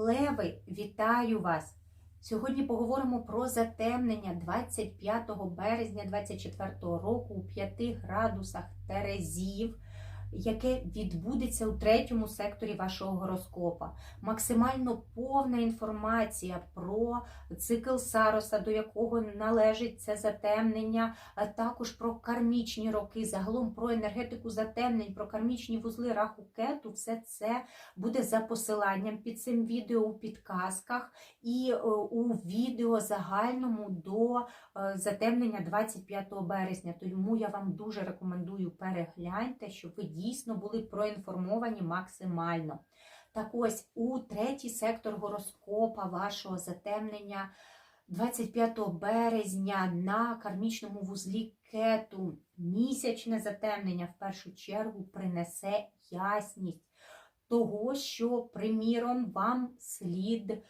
Леви, вітаю вас! Сьогодні поговоримо про затемнення 25 березня 24 року у 5 градусах Терезів, яке відбудеться у третьому секторі вашого гороскопа. Максимально повна інформація про цикл Сароса, до якого належить це затемнення, а також про кармічні роки, загалом про енергетику затемнень, про кармічні вузли раху кету. Все це буде за посиланням під цим відео у підказках і е, у відео загальному до е, затемнення 25 березня. Тому я вам дуже рекомендую перегляньте, щоб ви дійсно були проінформовані максимально. Так ось у третій сектор гороскопа вашого затемнення 25 березня на кармічному вузлі кету місячне затемнення в першу чергу принесе ясність того, що, приміром, вам слід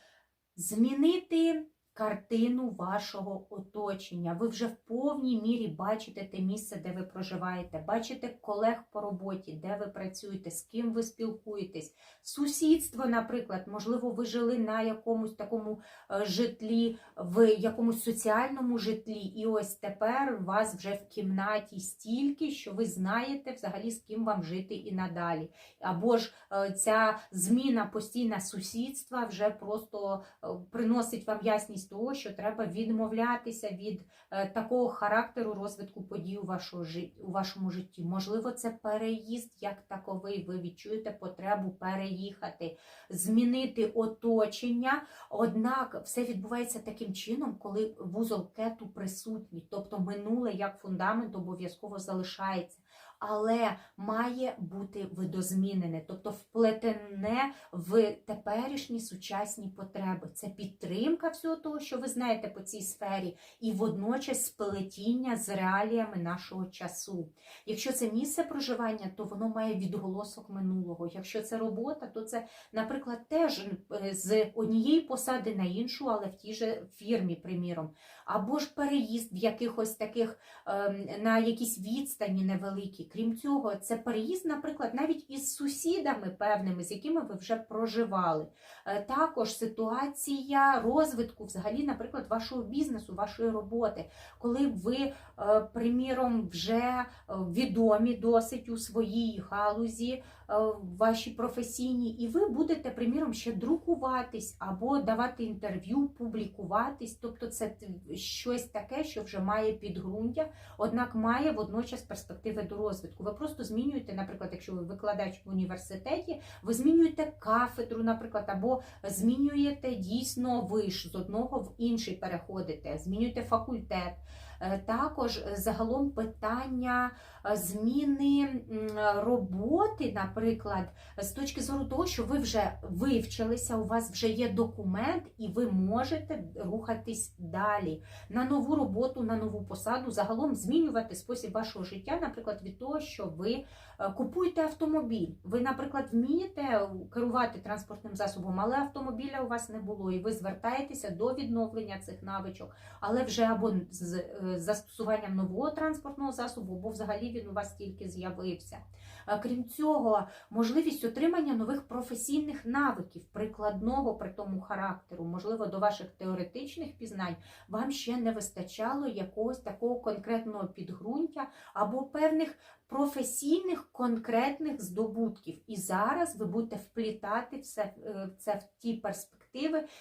змінити картину вашого оточення. Ви вже в повній мірі бачите те місце, де ви проживаєте, бачите колег по роботі, де ви працюєте, з ким ви спілкуєтесь. Сусідство, наприклад, можливо, ви жили на якомусь такому е, житлі, в якомусь соціальному житлі, і ось тепер у вас вже в кімнаті стільки, що ви знаєте взагалі з ким вам жити і надалі. Або ж е, ця зміна постійна сусідства вже просто е, приносить вам ясність того, що треба відмовлятися від е, такого характеру розвитку подій у, вашого, жит- у вашому житті. Можливо, це переїзд як таковий. Ви відчуєте потребу переїхати, змінити оточення. Однак все відбувається таким чином, коли вузол кету присутній, тобто минуле як фундамент обов'язково залишається. Але має бути видозмінене, тобто вплетене в теперішні сучасні потреби. Це підтримка всього того, що ви знаєте по цій сфері, і водночас сплетіння з реаліями нашого часу. Якщо це місце проживання, то воно має відголосок минулого. Якщо це робота, то це, наприклад, теж е, з однієї посади на іншу, але в тій же фірмі, приміром. Або ж переїзд в якихось таких ем, на якісь відстані невеликі. Крім цього, це переїзд, наприклад, навіть із сусідами певними, з якими ви вже проживали. Е, Також ситуація розвитку, взагалі, наприклад, вашого бізнесу, вашої роботи, коли ви, е, приміром, вже е, відомі досить у своїй галузі, е, вашій професійній, і ви будете, приміром, ще друкуватись або давати інтерв'ю, публікуватись. Тобто, це щось таке, що вже має підґрунтя, однак має водночас перспективи до розвитку. Ви просто змінюєте, наприклад, якщо ви викладач в університеті, ви змінюєте кафедру, наприклад, або змінюєте дійсно виш з одного в інший переходите, змінюєте факультет. Е, Також е, загалом питання е, зміни роботи, наприклад, з точки зору того, що ви вже вивчилися, у вас вже є документ, і ви можете рухатись далі на нову роботу, на нову посаду, загалом змінювати спосіб вашого життя, наприклад, від того, що ви купуєте автомобіль. Ви, наприклад, вмієте керувати транспортним засобом, але автомобіля у вас не було, і ви звертаєтеся до відновлення цих навичок, але вже або з застосуванням нового транспортного засобу, або взагалі він у вас тільки з'явився. Е, Крім цього, можливість отримання нових професійних навиків, прикладного при тому характеру, можливо, до ваших теоретичних пізнань, вам ще не вистачало якогось такого конкретного підґрунтя або певних професійних конкретних здобутків. І зараз ви будете вплітати все е, це в ті перспективи,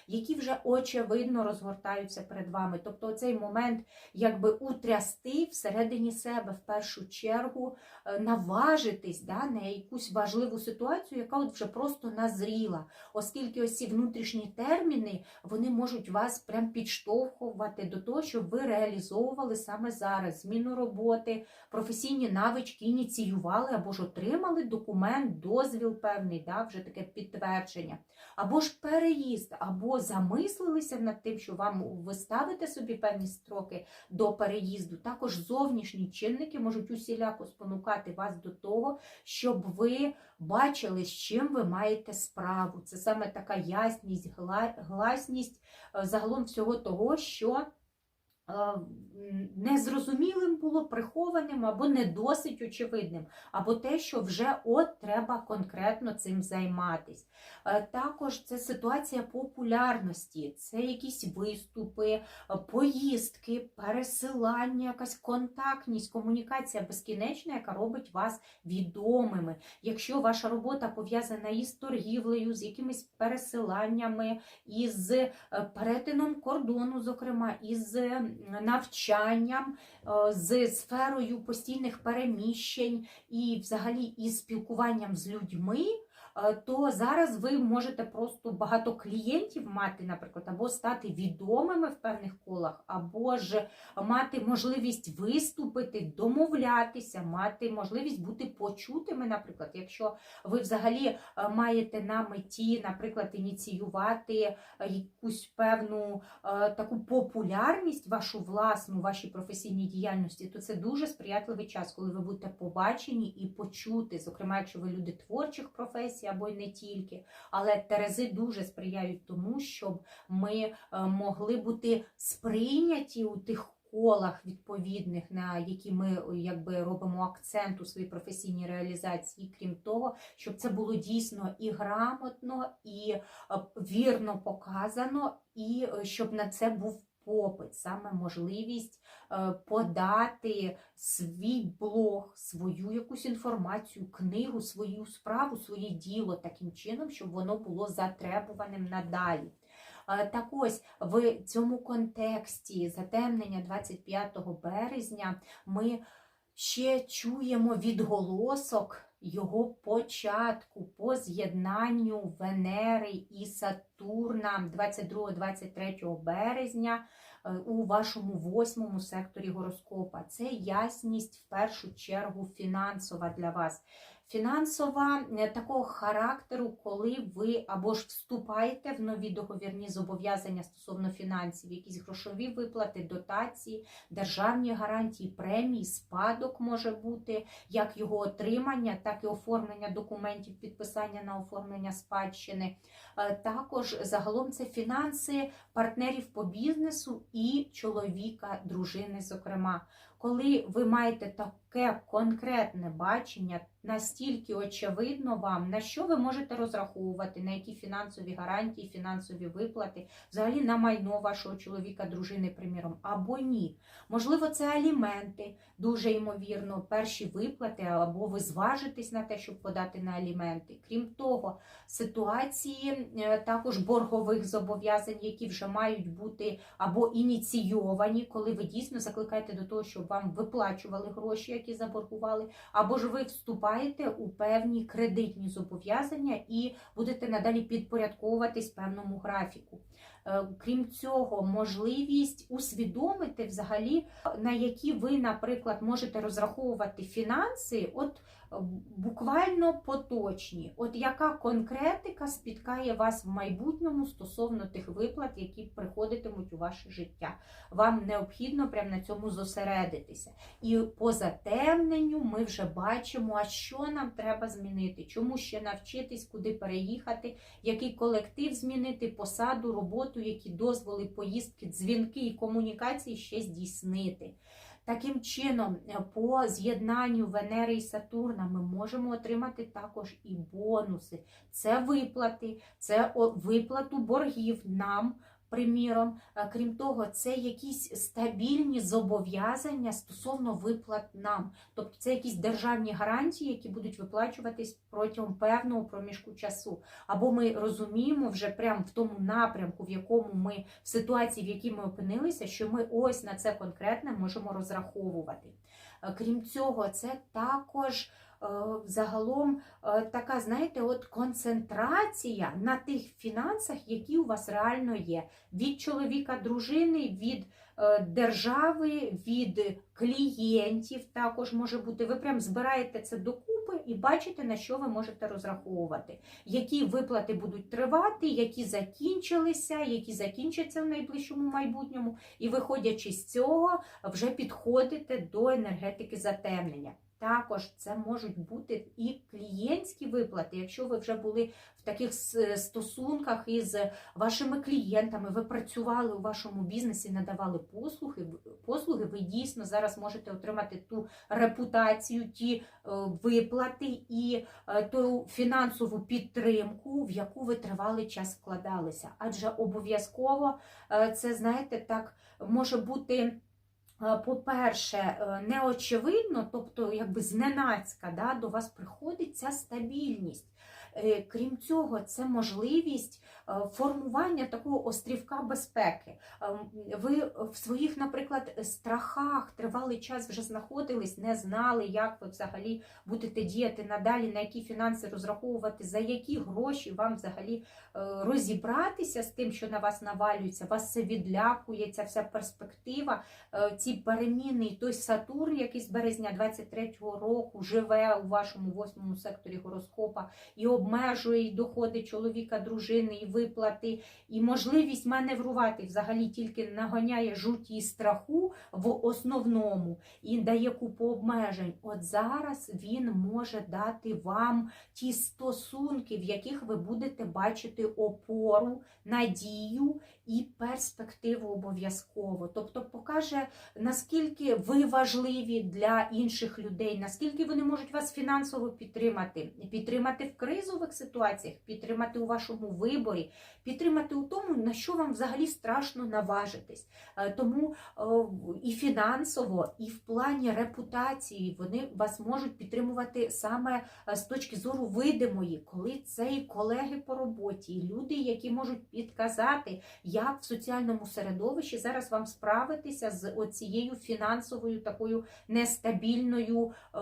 які вже очевидно розгортаються перед вами. Тобто, цей момент якби утрясти всередині себе в першу чергу, е, наважитись да, на якусь важливу ситуацію, яка от вже просто назріла, оскільки ось ці внутрішні терміни вони можуть вас прям підштовхувати до того, щоб ви реалізовували саме зараз зміну роботи, професійні навички ініціювали або ж отримали документ, дозвіл певний, да, вже таке підтвердження, або ж переїзд, або замислилися над тим, що вам ви ставите собі певні строки до переїзду. Також зовнішні чинники можуть усіляко спонукати вас до того, щоб ви бачили, з чим ви маєте справу. Це саме така ясність, гласність е, загалом всього того, що незрозумілим було, прихованим або не досить очевидним, або те, що вже от треба конкретно цим займатись. Е, Також це ситуація популярності, це якісь виступи, е, поїздки, пересилання, якась контактність, комунікація безкінечна, яка робить вас відомими. Якщо ваша робота пов'язана із торгівлею, з якимись пересиланнями, із е, перетином кордону, зокрема, із е, навчанням, е, з сферою постійних переміщень і взагалі із спілкуванням з людьми. Е, То зараз ви можете просто багато клієнтів мати, наприклад, або стати відомими в певних колах, або ж мати можливість виступити, домовлятися, мати можливість бути почутими, наприклад, якщо ви взагалі е, маєте на меті, наприклад, ініціювати е, якусь певну таку популярність, вашу власну, вашій професійній діяльності, то це дуже сприятливий час, коли ви будете побачені і почути, зокрема, якщо ви люди творчих професій або й не тільки. Але Терези дуже сприяють тому, щоб ми е, могли бути сприйняті у тих колах відповідних, на які ми якби робимо акцент у своїй професійній реалізації, крім того, щоб це було дійсно і грамотно, і е, вірно показано, і е, щоб на це був попит, саме можливість е, подати свій блог, свою якусь інформацію, книгу, свою справу, своє діло таким чином, щоб воно було затребуваним надалі. Е, Так ось в цьому контексті затемнення 25 березня ми ще чуємо відголосок його початку по з'єднанню Венери і Сатурна 22-23 березня е, у вашому восьмому секторі гороскопа. Це ясність в першу чергу фінансова для вас. Фінансова е, такого характеру, коли ви або ж вступаєте в нові договірні зобов'язання стосовно фінансів, якісь грошові виплати, дотації, державні гарантії, премії, спадок може бути, як його отримання, так і оформлення документів, підписання на оформлення спадщини. Е, Також загалом це фінанси партнерів по бізнесу і чоловіка, дружини, зокрема. Коли ви маєте таке конкретне бачення, настільки очевидно вам, на що ви можете розраховувати, на які фінансові гарантії, фінансові виплати, взагалі на майно вашого чоловіка, дружини, приміром, або ні. Можливо, це аліменти, дуже ймовірно, перші виплати, або ви зважитесь на те, щоб подати на аліменти. Крім того, ситуації е, також боргових зобов'язань, які вже мають бути або ініційовані, коли ви дійсно закликаєте до того, щоб вам виплачували гроші, які заборгували, або ж ви вступаєте у певні кредитні зобов'язання і будете надалі підпорядковуватись певному графіку. Е, Крім цього, можливість усвідомити взагалі, на які ви, наприклад, можете розраховувати фінанси, от буквально поточні. От яка конкретика спіткає вас в майбутньому стосовно тих виплат, які приходитимуть у ваше життя. Вам необхідно прямо на цьому зосередитися. І по затемненню ми вже бачимо, а що нам треба змінити, чому ще навчитись, куди переїхати, який колектив змінити, посаду, роботу, які дозволи, поїздки, дзвінки і комунікації ще здійснити. Таким чином, е, по з'єднанню Венери і Сатурна ми можемо отримати також і бонуси. Це виплати, це виплату боргів нам. Приміром, Е, крім того, це якісь стабільні зобов'язання стосовно виплат нам. Тобто це якісь державні гарантії, які будуть виплачуватись протягом певного проміжку часу. Або ми розуміємо вже прямо в тому напрямку, в якому ми в ситуації, в якій ми опинилися, що ми ось на це конкретне можемо розраховувати. Е, Крім цього, це також загалом е, така, знаєте, от концентрація на тих фінансах, які у вас реально є. Від чоловіка, дружини, від е, держави, від клієнтів також може бути. Ви прям збираєте це докупи і бачите, на що ви можете розраховувати. Які виплати будуть тривати, які закінчилися, які закінчаться в найближчому майбутньому. І виходячи з цього, вже підходите до енергетики затемнення. Також це можуть бути і клієнтські виплати. Якщо ви вже були в таких стосунках із вашими клієнтами, ви працювали у вашому бізнесі, надавали послуги, послуги, ви дійсно зараз можете отримати ту репутацію, ті е, виплати і е, ту фінансову підтримку, в яку ви тривалий час вкладалися. Адже обов'язково е, це, знаєте, так може бути. Е, По-перше, е, неочевидно, тобто якби зненацька да, до вас приходить ця стабільність. Е, Крім цього, це можливість формування такого острівка безпеки. Ем, Ви в своїх, наприклад, страхах тривалий час вже знаходились, не знали, як ви взагалі будете діяти надалі, на які фінанси розраховувати, за які гроші вам взагалі розібратися з тим, що на вас навалюється, вас це відлякує, ця вся перспектива, е, ці переміни, той Сатурн, який з березня 23-го року живе у вашому восьмому секторі гороскопа і обмежує і доходи чоловіка, дружини, і виплати, і можливість маневрувати взагалі тільки наганяє жуті і страху в основному і дає купу обмежень. От зараз він може дати вам ті стосунки, в яких ви будете бачити опору, надію і перспективу обов'язково. Тобто покаже, наскільки ви важливі для інших людей, наскільки вони можуть вас фінансово підтримати, підтримати в кризових ситуаціях, підтримати у вашому виборі, підтримати у тому, на що вам взагалі страшно наважитись. Е, Тому і фінансово, і в плані репутації вони вас можуть підтримувати саме е, з точки зору видимої, коли це і колеги по роботі, і люди, які можуть підказати, як в соціальному середовищі зараз вам справитися з оцією фінансовою такою нестабільною е,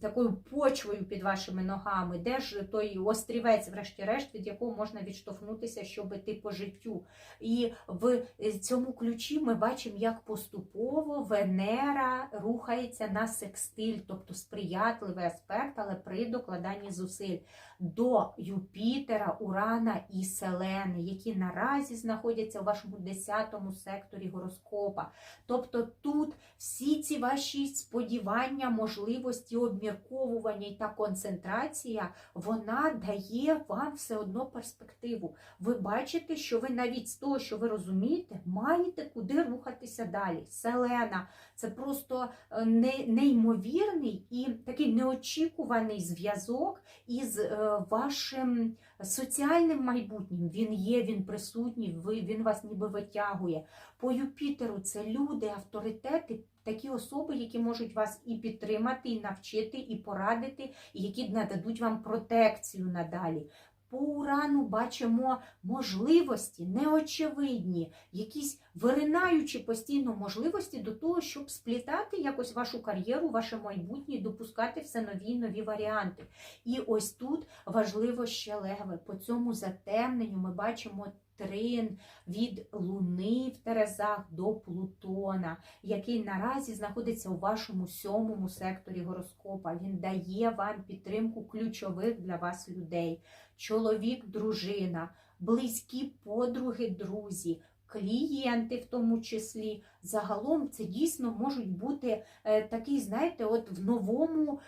такою почвою під вашими ногами, де ж той острівець, врешті-решт, від якого можна відштовхнутися, щоб йти по життю. І в цьому ключі ми бачимо, як поступово Венера рухається на секстиль, тобто сприятливий аспект, але при докладанні зусиль до Юпітера, Урана і Селени, які наразі знаходяться у вашому 10 секторі гороскопа. Тобто тут всі ці ваші сподівання, можливості, обмірковування та концентрація, вона дає вам все одно перспективу. Ви бачите, що ви навіть з того, що ви розумієте, маєте куди рухатися далі. Селена це просто е, неймовірний і такий неочікуваний зв'язок із е, вашим соціальним майбутнім. Він є, він присутній, він вас ніби витягує. По Юпітеру це люди, авторитети, такі особи, які можуть вас і підтримати, і навчити, і порадити, і які нададуть вам протекцію надалі. По урану бачимо можливості неочевидні, якісь виринаючі постійно можливості до того, щоб сплітати якось вашу кар'єру, ваше майбутнє, допускати все нові і нові варіанти. І ось тут важливо ще леви. По цьому затемненню ми бачимо трин від Луни в Терезах до Плутона, який наразі знаходиться у вашому сьомому секторі гороскопа. Він дає вам підтримку ключових для вас людей: чоловік, дружина, близькі подруги, друзі. Клієнти, в тому числі, загалом це дійсно можуть бути е, такий, знаєте, от в новому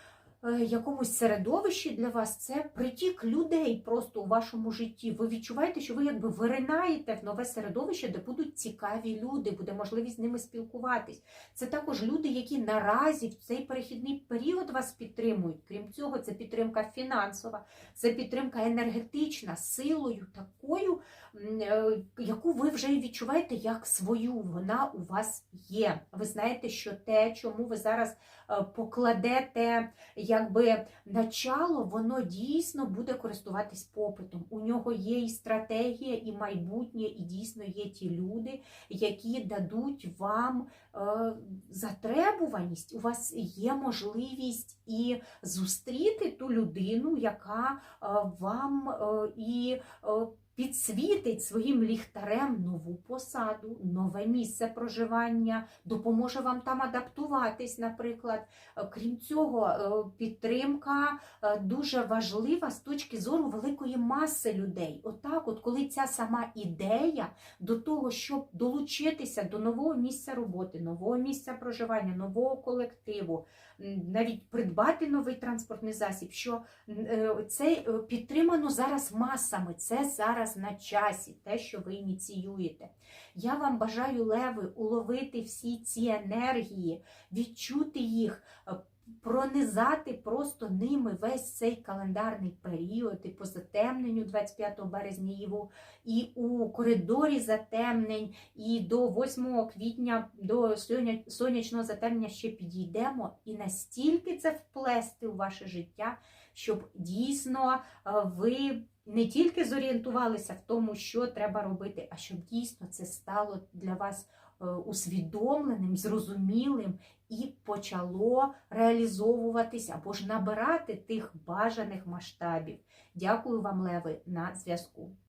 якомусь середовищі для вас це притік людей просто у вашому житті. Ви відчуваєте, що ви якби виринаєте в нове середовище, де будуть цікаві люди, буде можливість з ними спілкуватись. Це також люди, які наразі в цей перехідний період вас підтримують. Крім цього, це підтримка фінансова, це підтримка енергетична, силою такою, е, яку ви вже відчуваєте як свою. Вона у вас є. Ви знаєте, що те, чому ви зараз е, покладете якби начало, воно дійсно буде користуватись попитом. У нього є і стратегія, і майбутнє, і дійсно є ті люди, які дадуть вам е, затребуваність. У вас є можливість і зустріти ту людину, яка е, вам е, і е, підсвітить своїм ліхтарем нову посаду, нове місце проживання, допоможе вам там адаптуватись, наприклад. Е, Крім цього, е, підтримка е, дуже важлива з точки зору великої маси людей. Отак, от коли ця сама ідея до того, щоб долучитися до нового місця роботи, нового місця проживання, нового колективу, навіть придбати новий транспортний засіб, що це підтримано зараз масами, це зараз на часі, те, що ви ініціюєте. Я вам бажаю, леви, уловити всі ці енергії, відчути їх, е, пронизати просто ними весь цей календарний період і по затемненню 25 березня і у коридорі затемнень, і до 8 квітня, до сонячного затемнення ще підійдемо, і настільки це вплести у ваше життя, щоб дійсно е, ви не тільки зорієнтувалися в тому, що треба робити, а щоб дійсно це стало для вас е, усвідомленим, зрозумілим і почало реалізовуватись або ж набирати тих бажаних масштабів. Дякую вам, Леви, на зв'язку.